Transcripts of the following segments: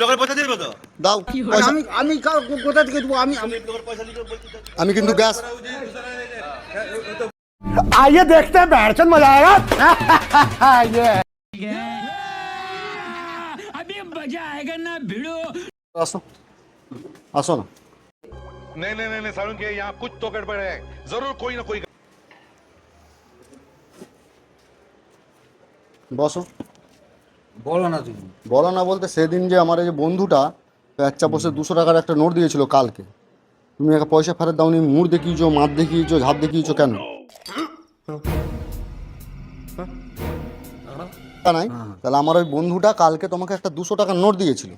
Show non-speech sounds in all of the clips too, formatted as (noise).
ব্লগের পয়সা দিয়ে দেবো তো দাও আরে পয়সা আমি আমি কার- কো- কোথা থেকে দেবো আমি আমি ব্লগের পয়সা দিতে বলছি তো। আমি কিন্তু গ্যাস आइए देखते हैं बैठचंद मजा आएगा (laughs) ये আসো আসো না नहीं नहीं नहीं नहीं सारुण के यहाँ कुछ तो गड़बड़ है जरूर कोई ना कोई বসো বলো না তুমি। বলো না বলতে সেদিন যে আমার এই যে বন্ধুটা প্যাচ্চা বসে দুশো টাকার একটা নোট দিয়েছিল কালকে। তুমি একটা পয়সা ফেরত দাওনি মুড় দেখিয়েছো মাঠ দেখিয়েছো ঝাপ দেখিয়েছো কেন? নাই। তাহলে আমার ওই বন্ধুটা কালকে তোমাকে একটা দুশো টাকার নোট দিয়েছিল।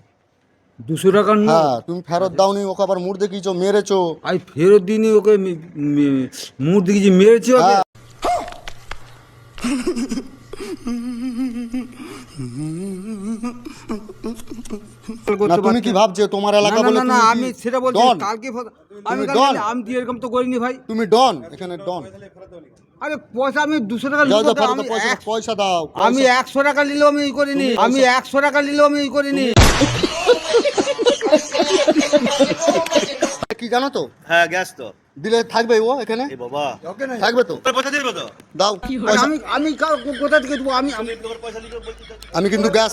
দুশো টাকার নোট? হ্যাঁ তুমি ফেরত দাওনি ওকে আবার মুড় দেখিয়েছো মেরেছো। আমি ফেরত দিইনি ওকে মুখ দিকে মেরেছি হ্যাঁ। (laughs) না তুমি কি ভাবছ? তোমার এলাকা বলে না না আমি সেটা বলছি ডন? কালকে আমি ডন? আমি তো এরকম তো করিনি ভাই। তুমি ডন? এখানে ডন। আরে পয়সা আমি দুশো টাকা পয়সা এক- পয়সা দাও আমি একশো টাকা নিলেও আমি ই করিনি আমি একশো টাকা নিলেও আমি ই করিনি। কি জানো তো? হ্যাঁ গ্যাস তো। দিলে থাকবে ও এখানে? বাবা। থাকবে তো? পয়সা দেবো তো? দাও। আমি আমি কোথা থেকে দেবো? আমি। আমি কিন্তু গ্যাস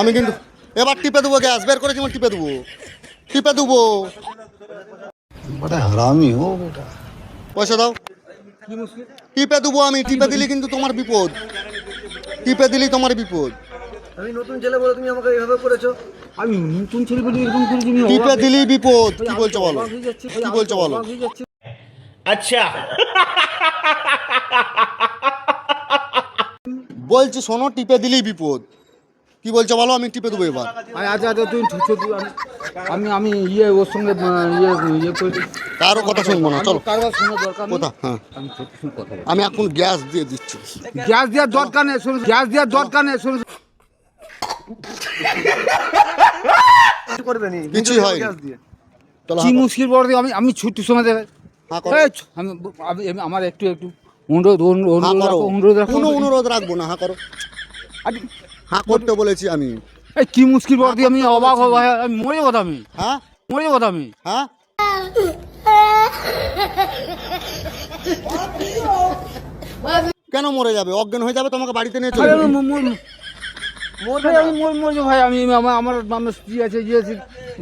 আমি কিন্তু এবার টিপে দেবো গ্যাস বের করেছি আমার টিপে দেবো। টিপে দেবো। পয়সা দাও। টিপে দেবো আমি টিপে দিলে কিন্তু তোমার বিপদ। টিপে দিলেই তোমার বিপদ। আমি নতুন ছেলে বলে তুমি আমাকে এইভাবে করেছ। আমি নতুন ছেলে বলে এরকম করেছি আমি টিপে দিলেই বিপদ। কি বলছো বলো? কি বলছো বলো? যাচ্ছি। (laughs) বলছি শোনো টিপে দিলেই বিপদ। কি বলছো বলো আমি টিপে দেবো এবার। আচ্ছা আচ্ছা তুমি আমি- আমি আমি ইয়ে ওর সঙ্গে ইয়ে ইয়ে করে কারও কথা শুনব না চলো। কারবার শোনার দরকার নেই। কোথা? হ্যাঁ। আমি সত্যি সত্যি কথা আমি এখন গ্যাস দিয়ে দিচ্ছি। গ্যাস দেওয়ার দরকার নেই শুনুন গ্যাস দেওয়ার দরকার নেই শুনুন। কিছুই হয় চলো কি। মুশকিল বড় আমি আমি ছুটির সময় দেবে হ্যাঁ, করো। আমি- আমার একটু একটু। অনুরোধ অনুরোধ অনুরোধ করো। অনুরোধ রাখো। কোনো অনুরোধ রাখব না হ্যাঁ করো। আরে, হ্যাঁ করতে বলেছি আমি। এই কি মুশকিল বড় আমি অবাক হব ভাই আমি মরে কথা আমি। হ্যাঁ মরে কথা আমি। হ্যাঁ কেন মরে যাবে? অজ্ঞান হয়ে যাবে তোমাকে বাড়িতে নিয়ে চলে আরে যাবে। আমি মর- ভাই, আমি মর মরছি ভাই আমি আমার আমার আমার স্ত্রী আছে ইয়ে আছে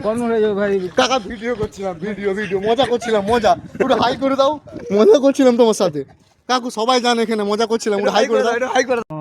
গন্ধ হয়ে যাবে ভাই। কাকা ভিডিও করছিলাম ভিডিও ভিডিও মজা করছিলাম মজা। একটু হাই করে দাও। মজা করছিলাম তোমার সাথে। কাকু সবাই জানে এখানে মজা করছিলাম হাই করে হাই করে দাও।